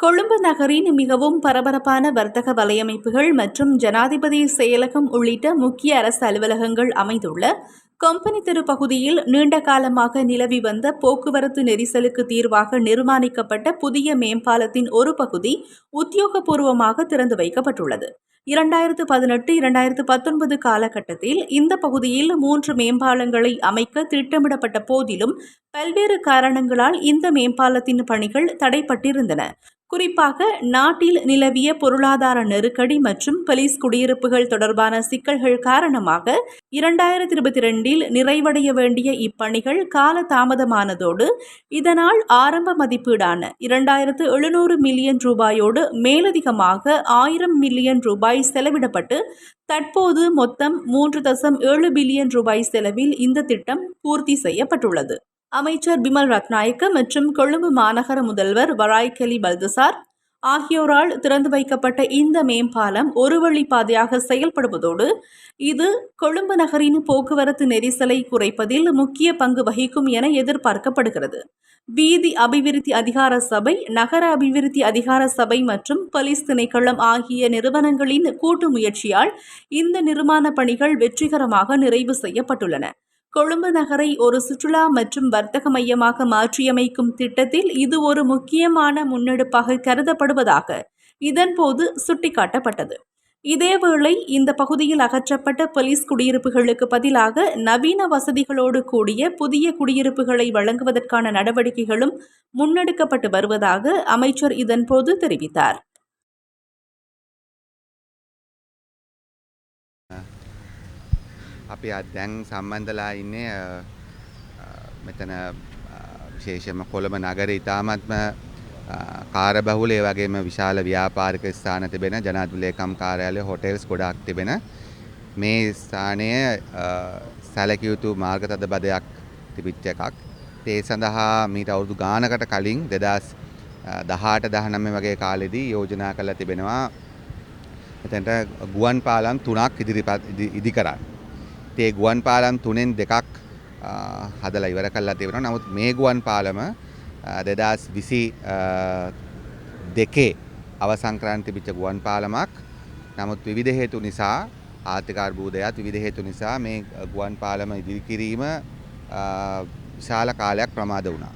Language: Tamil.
கொழும்பு நகரின் மிகவும் பரபரப்பான வர்த்தக வலையமைப்புகள் மற்றும் ஜனாதிபதி செயலகம் உள்ளிட்ட முக்கிய அரசு அலுவலகங்கள் அமைந்துள்ள கொம்பனி தெரு பகுதியில் நீண்ட காலமாக நிலவி வந்த போக்குவரத்து நெரிசலுக்கு தீர்வாக நிர்மாணிக்கப்பட்ட புதிய மேம்பாலத்தின் ஒரு பகுதி உத்தியோகபூர்வமாக திறந்து வைக்கப்பட்டுள்ளது. இரண்டாயிரத்து பதினெட்டு இரண்டாயிரத்து பத்தொன்பது காலகட்டத்தில் இந்த பகுதியில் மூன்று மேம்பாலங்களை அமைக்க திட்டமிடப்பட்ட போதிலும் பல்வேறு காரணங்களால் இந்த மேம்பாலத்தின் பணிகள் தடைப்பட்டிருந்தன. குறிப்பாக நாட்டில் நிலவிய பொருளாதார நெருக்கடி மற்றும் போலீஸ் குடியிருப்புகள் தொடர்பான சிக்கல்கள் காரணமாக இரண்டாயிரத்தி இருபத்தி ரெண்டில் நிறைவடைய வேண்டிய இப்பணிகள் கால தாமதமானதோடு இதனால் ஆரம்ப மதிப்பீடான இரண்டாயிரத்து எழுநூறு மில்லியன் ரூபாயோடு மேலதிகமாக ஆயிரம் மில்லியன் ரூபாய் செலவிடப்பட்டு தற்போது மொத்தம் மூன்று தசம் ஏழு பில்லியன் ரூபாய் செலவில் இந்த திட்டம் பூர்த்தி செய்யப்பட்டுள்ளது. அமைச்சர் பிமல் ரத்நாயக்க மற்றும் கொழும்பு மாநகர முதல்வர் வராய்கலி பல்தசார் ஆகியோரால் திறந்து வைக்கப்பட்ட இந்த மேம்பாலம் ஒரு வழி பாதையாக செயல்படுவதோடு இது கொழும்பு நகரின் போக்குவரத்து நெரிசலை குறைப்பதில் முக்கிய பங்கு வகிக்கும் என எதிர்பார்க்கப்படுகிறது. வீதி அபிவிருத்தி அதிகார சபை நகர அபிவிருத்தி அதிகார சபை மற்றும் போலீஸ் திணைக்களம் ஆகிய நிறுவனங்களின் கூட்டு முயற்சியால் இந்த நிர்மாண பணிகள் வெற்றிகரமாக நிறைவு செய்யப்பட்டுள்ளன. கொழும்பு நகரை ஒரு சுற்றுலா மற்றும் வர்த்தக மையமாக மாற்றியமைக்கும் திட்டத்தில் இது ஒரு முக்கியமான முன்னெடுப்பாக கருதப்படுவதாக இதன்போது சுட்டிக்காட்டப்பட்டது. இதேவேளை இந்த பகுதியில் அகற்றப்பட்ட போலீஸ் குடியிருப்புகளுக்கு பதிலாக நவீன வசதிகளோடு கூடிய புதிய குடியிருப்புகளை வழங்குவதற்கான நடவடிக்கைகளும் முன்னெடுக்கப்பட்டு வருவதாக அமைச்சர் இதன்போது தெரிவித்தார். අපි අත් දැන් සම්බන්ධලා ඉන්නේ අ, අ, මෙතන අ, විශේෂම කොළඹ නගර ඉතාමත්ම කාරබහුල ඒ වගේම විශාල ව්‍යාපාරික ස්ථාන තිබෙන ජනාධිපතිලේකම් කාර්යාලය හොටෙල්ස් ගොඩක් තිබෙන මේ ස්ථානය අ, සැලකිය යුතු මාර්ග තද බදයක් තිබිච්ච එකක්. ඒ සඳහා මීට අවුරුදු ගානකට කලින් දෙදස් දහට දහනම වගේ කාලෙදී යෝජනා කළ තිබෙනවා එතැන්ට ගුවන් පාලම් තුනක් ඉදිරිපත් ඉදි- ඉදි කරන්න. ඒ ගුවන් පාලම් තුනෙන් දෙකක් අ, හදලා ඉවර කල්ලා තිබෙනවා නමුත් මේ ගුවන් පාලම දෙදස් විසි දෙකේ අවසංක්‍රාන්ති පිච්ච ගුවන් පාලමක් නමුත් විවිධ හේතු නිසා ආර්ථිකාර්බූදයත් විවිධ හේතු නිසා මේ ගුවන් පාලම ඉදිරිකිරීම අ, විශාල කාලයක් ප්‍රමාද වුණා.